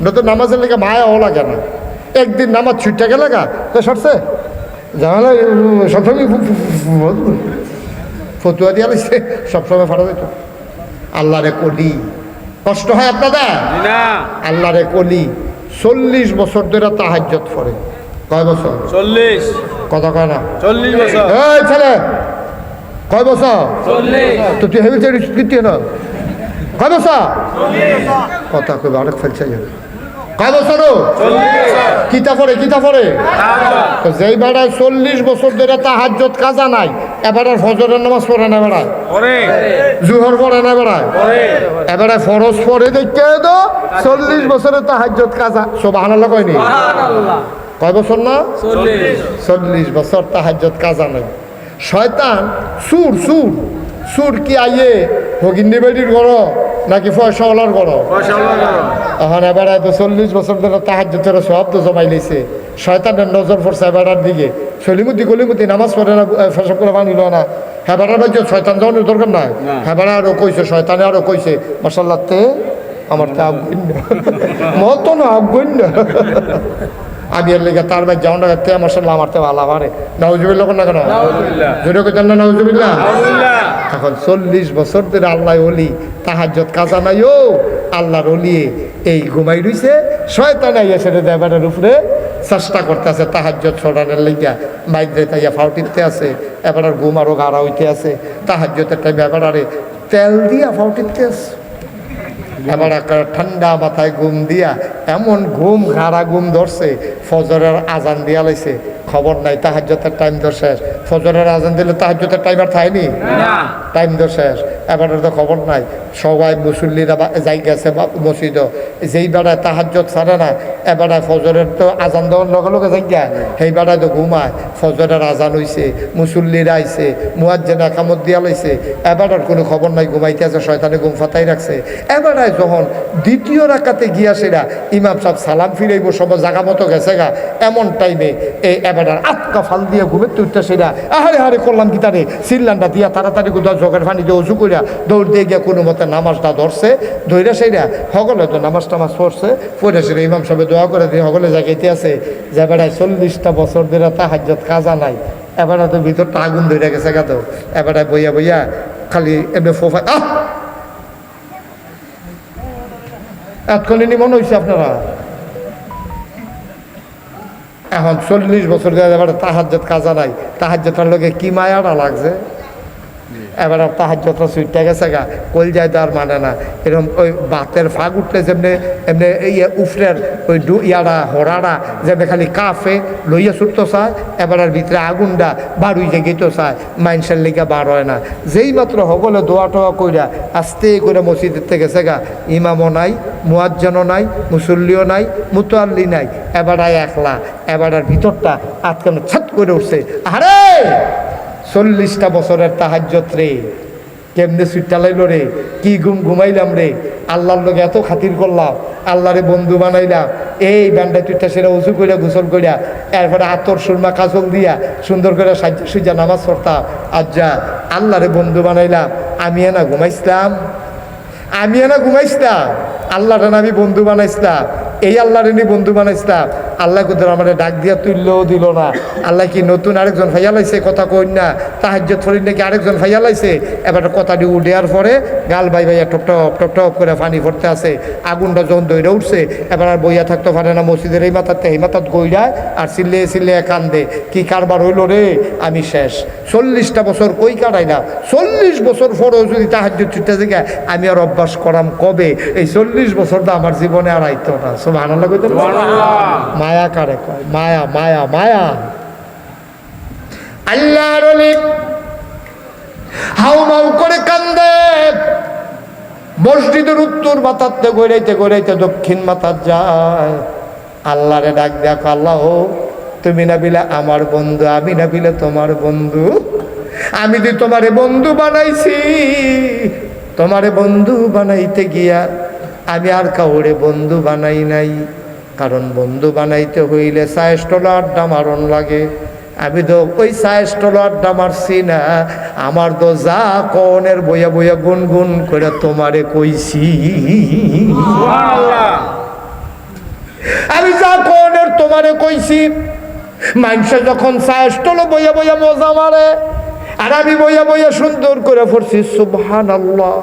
আমরা তো নামাজের লেগে মায়াও লাগে না। একদিন নামাজ ছুটে গেলে গা তো সরছে। জানালে সবসময় ফতুয়া দিয়া লাগছে সবসময় ফাটা যেত আল্লাহ রে কলি। কষ্ট হয় আপনাদের? না আল্লাহ রে কলি। চল্লিশ বছর ধরে তাহাজ্জত করে কয় বছর? চল্লিশ। কথা কয় না। চল্লিশ বছর। এই ছেলে কয় বছর? তো তুই হেবি চেয়ে কীর্তি না। কয় বছর? কথা কইবে অনেক ফেলছে। যাবে কয় বছর। কিতা পড়ে কিতা তো যেই বেড়ায় চল্লিশ বছর ধরে তাহাজ্জত কাজা নাই এবারে ফজরের নামাজ পড়ে না বেড়ায়। পরে জুহর পড়ে না বেড়ায়। এবারে ফরজ পড়ে দেখে তো চল্লিশ বছরের তাহাজ্জত কাজা। সব আনালা কয়নি কয় বছর না? চল্লিশ। বছর তাহাজ্জত কাজা নাই। শয়তান সুর সুর। সুর কি আইয়ে? ভগিন্দি বেডির গড় নাকি ফয়সাওয়ালার গড়? পয়সা লাগানো এখন এবারে তো চল্লিশ বছর ধরে তাহাজ্জতের সব তো জমাই লইছে। শয়তানের নজর পড়ছে এবারার দিকে। সলিমুদ্দি গলিমুদ্দি নামাজ পড়ে না ফেসব করে বানিল না। হেবারার বাজ্য শয়তান যাওয়ানোর দরকার নাই? হেবারা আরও কইছে শয়তানে আরও কইছে মাসাল্লাতে আমার তো আবগণ্য মতো না আবগণ্য আমি এর লেগে তার ভাই যাও না তে মাসাল্লাহ আমার তো ভালো পারে নাউজুবিল্লাহ কোন না কেন? জোরে কইতেন না আলহামদুলিল্লাহ এখন চল্লিশ বছর ধরে আল্লাহ অলি তাহাজ্জত কাজা নাই ও আল্লাহর অলিয়ে এই ঘুমাই রইছে শয়তান আইয়া সেটা দেবারের উপরে চেষ্টা করতেছে তাহাজ্জত ছড়ানোর লেগিয়া। মাইদ্রে তাইয়া ফাউটিতে আছে এবার আর ঘুম আরও গাড়া হইতে আছে। তাহাজ্জতের টাইম এবার আরে তেল দিয়া ফাউটিতে আছে। একটা ঠান্ডা মাথায় ঘুম দিয়া এমন ঘুম ঘাড়া ঘুম ধরছে ফজরের আজান দিয়া লাইছে। খবর নাই তাহাজ্জতের টাইম তো শেষ। ফজরের আজান দিলে তাহাজ্জতের টাইম আর থাইনি? টাইম তো শেষ। এবার তো খবর নাই। সবাই মুসল্লিরা যাই গেছে মসজিদ। যেই বেড়ায় তাহাজ্জত ছাড়ে না, এবারে ফজরের তো আজান দেওয়ার লগে লগে যাই গা সেই বেড়ায় তো ঘুমায়। ফজরের আজান হইছে, মুসল্লিরা আইছে, মুয়াজ্জেনা কামত দিয়া লাইছে। এবার কোনো খবর নাই, ঘুমাইতে আছে, শয়তানে ঘুম ফাতাই রাখছে। এবারে যখন দ্বিতীয় রাকাতে গিয়া সেরা ইমাম সাহেব সালাম ফিরাইব, সব জাগা মতো গেছে গা, এমন টাইমে এই এবার ফাল দিয়ে ঘুমের তুইটা সেরা। আহারে হারে করলাম কি তারে? সিল্লানটা দিয়া তাড়াতাড়ি কোথাও জোগাড় পানি দিয়ে উঁচু করিয়া দৌড় দিয়ে গিয়া কোনো মতে নামাজটা ধরছে ধৈরা সেইরা সকলে তো নামাজ টামাজ পড়ছে, পড়ে সেরা ইমাম সাহেব দোয়া করে দিয়ে সকলে জায়গাইতে আছে। যে বেড়ায় চল্লিশটা বছর ধরে তাহাজ্জত কাজা নাই এবারে তো ভিতরটা আগুন ধরে গেছে গা তো। এবারে বইয়া বইয়া খালি এমনি ফোফা আহ! এতক্ষণই মনে হয়েছে আপনারা? এখন চল্লিশ বছর ধরে এবার তাহাজ্জত কাজা নাই। তাহাজ্জতের লোকে কি মায়াটা লাগছে? এবার আর যত সুইটটা গেছে গা, কল যায় তো আর মানে না। এরকম ওই বাতের ফাগ উঠলে যেমনি এমনি ইয়ে উফরের ওই ডু ইয়ারা হরারা যেমনি খালি কাফে লইয়া ছুটতে চায়, এবার আর ভিতরে আগুনটা বাড়ুই যে তো চায় মাইনসের লিগা বার হয় না। যেই মাত্র হগলে দোয়া টোয়া কইরা আস্তে করে মসজিদের থেকে গেছে গা, ইমামও নাই, মুয়াজ্জানও নাই, মুসল্লিও নাই, মুতাল্লি নাই, এবার একলা, এবার আর ভিতরটা আটকানো ছাত করে উঠছে। আরে চল্লিশটা বছরের তাহাজ্জত রে। কেমনে সুইটালাইল রে? কি ঘুম ঘুমাইলাম রে? আল্লাহর লোক এত খাতির করলাম, আল্লাহরে বন্ধু বানাইলাম। এই ব্যান্ডা তুইটা সেটা উঁচু করিয়া গোসল করিয়া এরপরে আতর, সুরমা, কাজল দিয়া সুন্দর করে সাজ্জা সুজা নামাজ পড়তাম। আর যা আল্লাহরে বন্ধু বানাইলাম, আমি না ঘুমাইছিলাম। আমি না ঘুমাইছিলাম। আল্লাহরে না আমি বন্ধু বানাইছিলাম। এই আল্লাহরে নি বন্ধু বানাইছিলাম। আল্লাহ কোথাও আমার ডাক দিয়া তুললেও দিল না। আল্লাহ কি নতুন আরেকজন ভাইয়া লাইছে? কথা কই না। তাহাজ্য থরি নাকি আরেকজন ভাইয়া লাইছে? এবার কথাটি উঠেয়ার পরে গাল ভাই ভাইয়া টপ টপ টপ টপ করে পানি ভরতে আছে। আগুনটা যখন দইরা উঠছে। এবার আর বইয়া থাকতে পারে না মসজিদের এই মাথাতে। এই মাথাত গইরায় আর সিল্লে সিল্লে কান্দে। কি কারবার হইল রে? আমি শেষ। চল্লিশটা বছর কই কাটাই না? চল্লিশ বছর পরেও যদি তাহাজ্য ছুটে থেকে আমি আর অভ্যাস করাম কবে? এই চল্লিশ বছরটা আমার জীবনে আর আইতো না। সব আনন্দ করতে মায়া কারে কয়? মায়া মায়া মায়া। আল্লাহর অলি হাউ মাউ করে কান্দে। মসজিদের উত্তর মাথাতে গড়াইতে গড়াইতে দক্ষিণ মাথার যায়। আল্লাহরে ডাক দেখো আল্লাহ, তুমি না বিলে আমার বন্ধু, আমি না বিলে তোমার বন্ধু। আমি যে তোমারে বন্ধু বানাইছি, তোমারে বন্ধু বানাইতে গিয়া আমি আর কাউরে বন্ধু বানাই নাই। কারণ বন্ধু বানাইতে হইলে সায়েস্টল আড্ডা মারণ লাগে। আমি তো ওই সায়েস্টল আড্ডা মারছি না। আমার তো যা কনের বইয়া বইয়া গুনগুন করে তোমারে কইছি। আমি যা কনের তোমারে কইছি। মানুষে যখন চাষটল বইয়া বইয়া মজা মারে আর আমি বইয়া বইয়া সুন্দর করে পড়ছি সুবহান আল্লাহ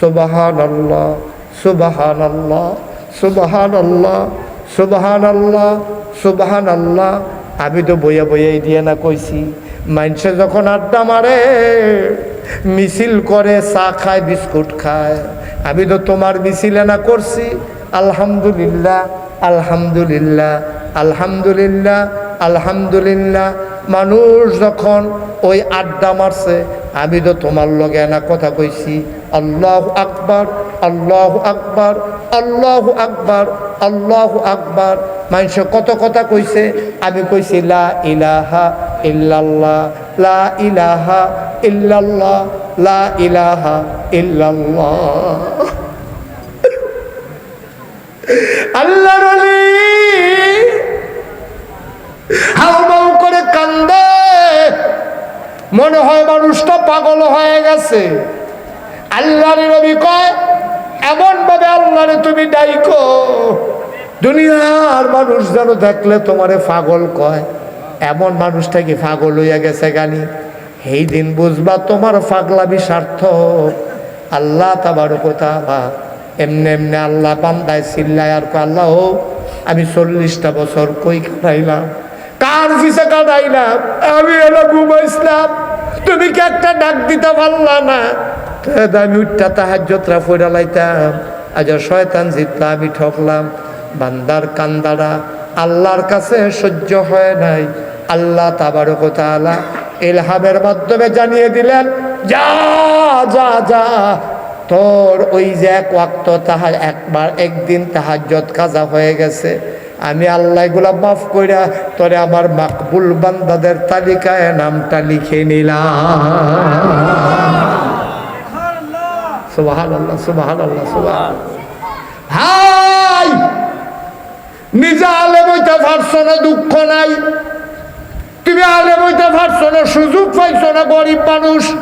সুবহান আল্লাহ সুবহান আল্লাহ সুবহান আল্লাহ সুবহান আল্লাহ সুবহান আল্লাহ আমি তো বইয়া বইয়াই দিয়ে না কইছি, মানুষে যখন আড্ডা মারে, মিছিল করে চা খায়, বিস্কুট খায়। আমি তো তোমার মিছিলে না করছি, আলহামদুলিল্লাহ আলহামদুলিল্লাহ আলহামদুলিল্লাহ আলহামদুলিল্লাহ। মানুষ যখন ওই আড্ডা মারছে, আমি তো তোমার লগে না কথা কইছি, আল্লাহ আকবার আল্লাহ আকবার আল্লাহ আকবার। আল্লাহ আকবার। মানুষ কত কথা কইছে? আমি কইছি, লা ইলাহা ইল্লাল্লাহ, লা ইলাহা ইল্লাল্লাহ, লা ইলাহা ইল্লাল্লাহ। আল্লাহর হাউমাউ করে কান্দে। মনে হয় মানুষটা পাগল হয়ে গেছে। আল্লাহর রবি কয় এমন ভাবে আল্লাহরে তুমি ডাইকো, দুনিয়ার মানুষ যেন দেখলে তোমারে পাগল কয়। এমন মানুষটা কি পাগল হইয়া গেছে গানি? এই দিন বুঝবা তোমার পাগলামি সার্থক। আল্লাহ তাবার কথা এমনি এমনি আল্লাহ বান্দায় চিল্লায় আর আল্লাহ আমি চল্লিশটা বছর কই কাটাইলাম? কার পিছে কাটাইলাম? আমি এলো ঘুমাইছিলাম। তুমি কি একটা ডাক দিতে পারলা না? আমি উঠটা তাহাজ্যতরা ফইরা লাইতাম, আজ শয়তান জিতলা, আমি ঠকলাম। বান্দার কান্দারা আল্লাহর কাছে সহ্য হয় নাই। আল্লাহ তাবারক তাআলা ইলহামের মাধ্যমে জানিয়ে দিলেন, যা যা যা, তোর ওই যে এক ওয়াক্ত তাহা একবার, একদিন তাহাজ্জত কাজা হয়ে গেছে। আমি আল্লাহগুলা মাফ কইরা তোরে আমার মাকবুল বান্দাদের তালিকায় নামটা লিখে নিলাম। আল্লাহ হাই! নিজে না, দুঃখ নাই। তুমি আলেম হইতে পারছ না, সুযোগ না মানুষ।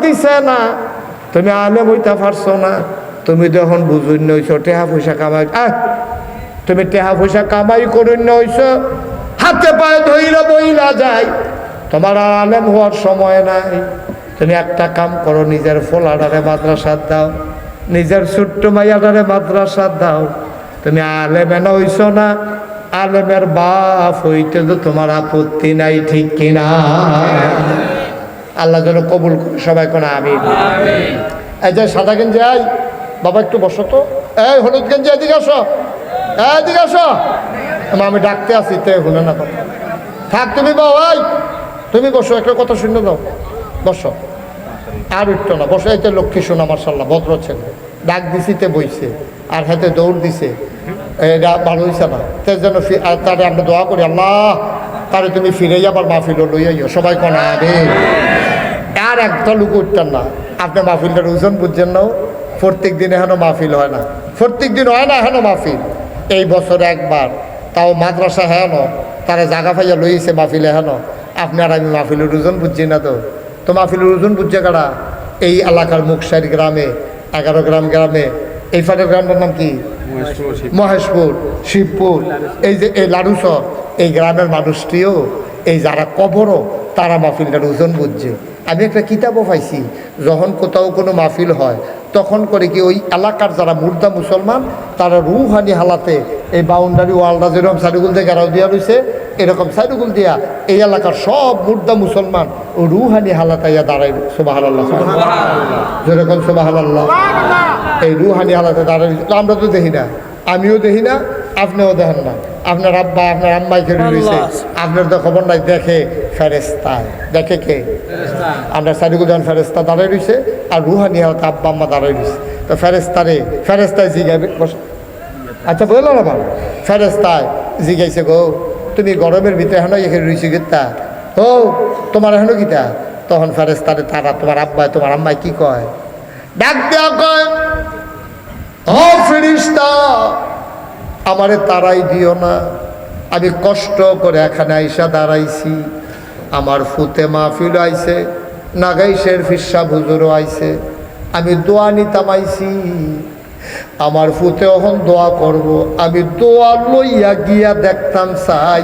দিছে না। তুমি না। তুমি যখন বুঝুন নইছো টেহা পয়সা কামাই তুমি টেহা পয়সা কামাই করুন নইছ। হাতে পায়ে ধইলে বইলা যায়। তোমার আলেম হওয়ার সময় নাই। তুমি একটা কাম করো নিজের ফোলাডারে মাদ্রাসার দাও নিজের ছোট্ট মাইয়াডারে মাদ্রাসার দাও। তুমি আলেমে নইছ না আলেমের বাপ হইতে তো তোমার আপত্তি নাই ঠিক কিনা? আল্লাহ যেন কবুল করে সবাই কোন আমি এই যে সাদা গেঞ্জি আই বাবা একটু বসো তো। এই হলুদ গেঞ্জি এদিকে আসো। এদিকে আসো। আমা, ডাকতে আসি তে শুনে না কথা। থাক তুমি বাও এই তুমি বসো একটা কথা শুনে দাও বসো। আর উঠতো না। বসে, এই তো লক্ষ্মী শোনা মার্শাল্লাহ ভদ্র ছেলে। ডাক দিছিতে বইছে, আর হাতে দৌড় দিছে। এটা ভালো হয়েছে না। তে যেন তারে আমরা দোয়া করি, আল্লাহ, তারে তুমি ফিরে যাবার মাহফিল লইয়াইও সবাই কোন আরে আর একটা লোক উঠতেন না। আপনি মাহফিলটার ওজন বুঝছেন না প্রত্যেক দিন এখনও মাহফিল হয় না। প্রত্যেক দিন হয় না এখনও মাহফিল। এই বছর একবার। তাও মাদ্রাসা হেন, তারা জাগা ফাইয়া লইছে মাহফিল হেন আপনি আর আমি মাহফিলের ওজন বুঝছি না তো। তো মাহফিলের ওজন বুঝছে কারা? এই এলাকার মুখসাইড গ্রামে এগারো গ্রাম গ্রামে। এই ফাটের গ্রামটার নাম কি? মহেশপুর শিবপুর। এই যে এই লাড়ুসর এই গ্রামের মানুষটিও এই যারা কবরও তারা মাহফিলটার ওজন বুঝছে। আমি একটা কিতাবও পাইছি যখন কোথাও কোনো মাহফিল হয় তখন করে কি ওই এলাকার যারা মুর্দা মুসলমান তারা রুহানি হালাতে এই বাউন্ডারি ওয়ালটা যেরকম দিয়ে গেরাও দিয়া রয়েছে এরকম সাইডুগুল দিয়া এই এলাকার সব মুর্দা মুসলমান ও রুহানি হালাতে ইয়া দাঁড়াই সোবাহ আল্লাহ যেরকম সোবাহ আল্লাহ এই রুহানি হালাতে দাঁড়াই আমরা তো দেখি না আমিও দেখি না আপনিও দেখেন না। আপনার আব্বা আপনার আম্মাই খেলে রয়েছে আপনার তো খবর নাই দেখে ফেরেস্তায় দেখে কে? আমরা যখন ফেরেস্তা দাঁড়াই রয়েছে আর রুহানি হালাতে আব্বা আম্মা দাঁড়াই রয়েছে তো ফেরেস্তারে ফেরেস্তায় জিগাবে আচ্ছা বলল না বাবা ফেরেস্তায় জিগাইছে গো তুমি গরমের ভিতরে হেন এখানে রয়েছে গীতা ও, তোমার হেন গীতা তখন ফেরেস্তারে তারা, তোমার আব্বাই তোমার আম্মাই কি কয়? ডাক দেওয়া কয় আমারে তারাই দিও না। আমি কষ্ট করে এখানে আইসা দাঁড়াইছি। আমার ফুতে মাহফিল আইছে, নাগাইশের ফিসা ভুজুরও আইছে। আমি দোয়া নিতাম আমার ফুতে এখন দোয়া করব। আমি দোয়া লইয়া গিয়া দেখতাম চাই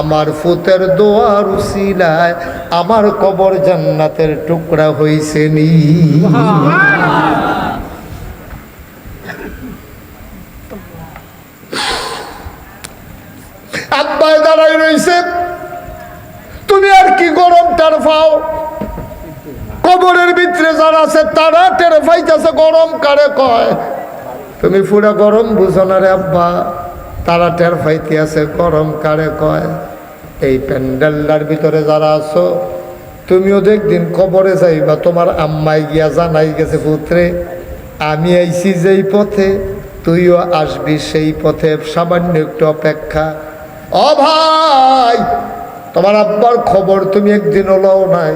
আমার ফুতের দোয়ার উসিলায় আমার কবর জান্নাতের টুকরা হইছে নি। দাঁড়াই তুমি আর কি গরম পাও? কবরের ভিতরে যারা আছে তারা টের পাইতেছে গরম কারে কয়? তুমি পুরা গরম বুঝো না রে আব্বা। তারা টের পাইতে আছে, গরম কারে কয়। এই প্যান্ডেলটার ভিতরে যারা আছো, তুমিও দেখদিন কবরে যাইবা, তোমার আম্মাই গিয়া জানাই গেছে, পুত্রে, আমি আইছি যেই পথে, তুইও আসবি সেই পথে, সামান্য একটু অপেক্ষা। অ ভাই, তোমার আব্বার খবর তুমি একদিনও লও নাই,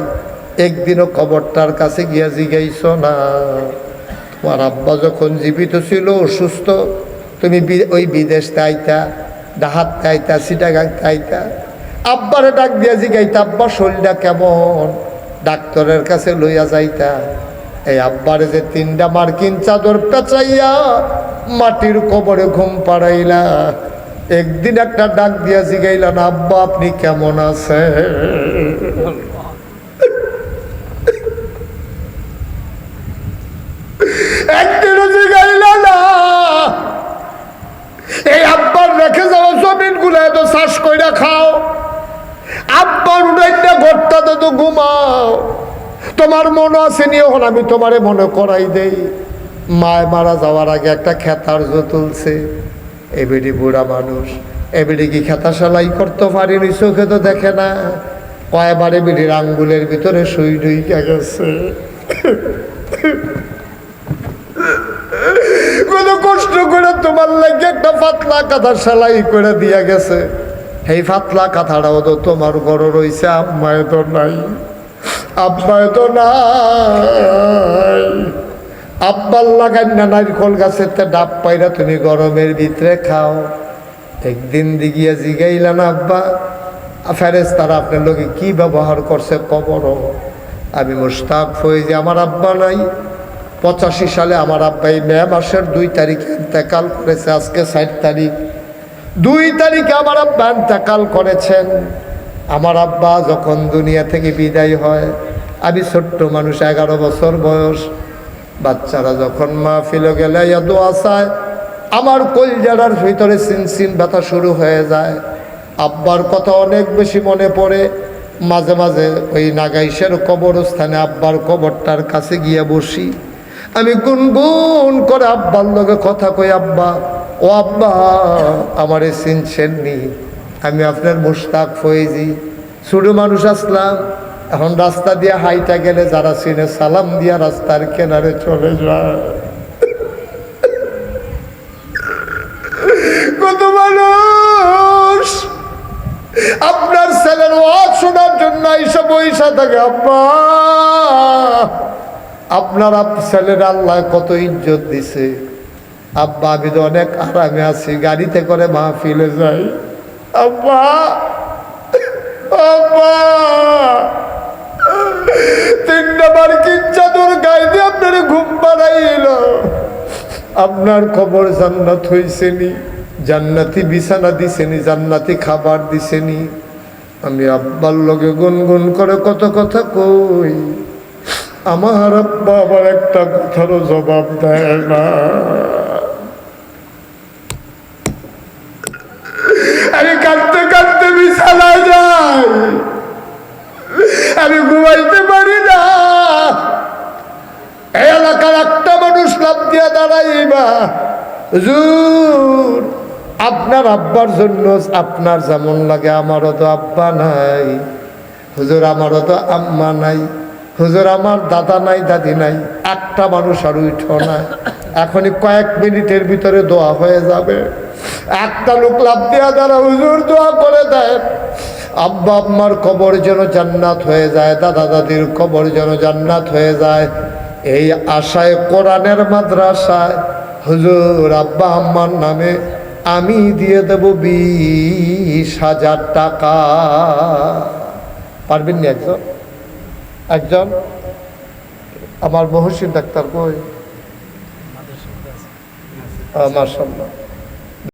একদিনও খবরটার কাছে গিয়া জিগাইছ না। তোমার আব্বা যখন জীবিত ছিল, অসুস্থ, তুমি ওই বিদেশ আইতা ডাহাত আইতা সিটাগাং তাইতা, আব্বারে ডাক দিয়া জিগাইতা, আব্বা, শরীরটা কেমন? ডাক্তারের কাছে লইয়া যাইতা। এই আব্বারে যে তিনটা মার্কিন চাদর পেঁচাইয়া মাটির কবরে ঘুম পাড়াইলা, একদিন একটা ডাক দিয়া জিগাইলা না আব্বা, আপনি কেমন আছেন একদিনও জিগাইলা না এই আব্বার রেখে যাওয়া জমিনগুলা তো চাষ কইরা খাও। আব্বার উড়াইটা ঘরটাতে তো ঘুমাও। তোমার মনে আছে নি এখন আমি তোমারে মনে করাই দেই। মায় মারা যাওয়ার আগে একটা খেতার জো তুলছে। এবেডি বুড়া মানুষ। এবেডি কি খেতা সেলাই করতে পারিনি? চোখে তো দেখে না। কয়বারে বিড়ির আঙ্গুলের ভিতরে শুই ঢুইকা গেছে। কত কষ্ট করে তোমার লাগে একটা পাতলা কাঁথা সেলাই করে দিয়া গেছে। এই পাতলা কাঁথাটাও তো তোমার ঘর রয়েছে আম্মায় তো নাই আব্বায় তো নাই। আব্বার লাগাই না নারিকল গাছের তে ডাব পাইরা তুমি গরমের ভিতরে খাও। একদিন দিগিয়া জিগাইলা না, আব্বা ফেরেস তারা আপনার লোকে কি ব্যবহার করছে কবর আমি মুস্তাক হয়ে যে আমার আব্বা নাই। পঁচাশি সালে আমার আব্বাই মে মাসের দুই তারিখে ইন্তেকাল করেছে, আজকে ষাট তারিখ। দুই তারিখে আমার আব্বা ইন্তেকাল করেছেন। আমার আব্বা যখন দুনিয়া থেকে বিদায় হয়, আমি ছোট্ট মানুষ, এগারো বছর বয়স, বাচ্চারা যখন মা ফিলে গেলে দোয়া চায় আমার কলজারার ভিতরে সিনসিন ব্যথা শুরু হয়ে যায়। আব্বার কথা অনেক বেশি মনে পড়ে। মাঝে মাঝে ওই নাগাইশের কবরস্থানে আব্বার কবরটার কাছে গিয়ে বসি। আমি গুনগুন করে আব্বার লগে কথা কই, আব্বা ও আব্বা, আমারে চিনছেন নি আমি আপনার মুস্তাক ফয়েজি। ছোট মানুষ আসলাম, এখন রাস্তা দিয়ে হাইটা গেলে যারা চিনে সালাম দিয়া রাস্তার কেনারে চলে যায়। কত মানুষ! আপনার ছেলের ওয়াজ শোনার জন্য এইসব পয়সা থাকে, আব্বা। আপনার আপ- ছেলের আল্লাহ কত ইজ্জত দিছে। আব্বা, আমি তো অনেক আরামে আছি, গাড়িতে করে মাহফিলে যাই। আব্বা আব্বা তিনটা মার্কিন চাদর গায়ে দিয়ে আপনার ঘুম পাড়াইল আপনার খবর জান্নাত হইছেনি, জান্নাতি বিছানা দিছেনি, জান্নাতি খাবার দিছেনি। আমি আব্বার লগে গুনগুন করে কত কথা কই। আমার আব্বা আবার একটা কথারও জবাব দেয় না আমি কাঁদতে কাঁদতে বিছানা যাই আমি ঘুমাইতে পারি না। এলাকার একটা মানুষ লাভ দিয়া দাঁড়াইবা। আপনার আব্বার জন্য আপনার যেমন লাগে, আমারও তো আব্বা নাই। হুজুর, আমারও তো আম্মা নাই। হুজুর, আমার দাদা নাই, দাদি নাই। একটা মানুষ আর উঠ না এখনই কয়েক মিনিটের ভিতরে দোয়া হয়ে যাবে। একটা লোক লাভ দেওয়া দ্বারা হুজুর, দোয়া করে দেয় আব্বা আম্মার কবর যেন জান্নাত হয়ে যায় দাদা দাদির কবর যেন জান্নাত হয়ে যায়। এই আশায় কোরআনের মাদ্রাসায় হুজুর আব্বা আম্মার নামে আমি দিয়ে দেব বিশ হাজার টাকা। পারবেন নি একজন? একজন? আমার মহসিন ডাক্তার কই? মার্শাল্লাহ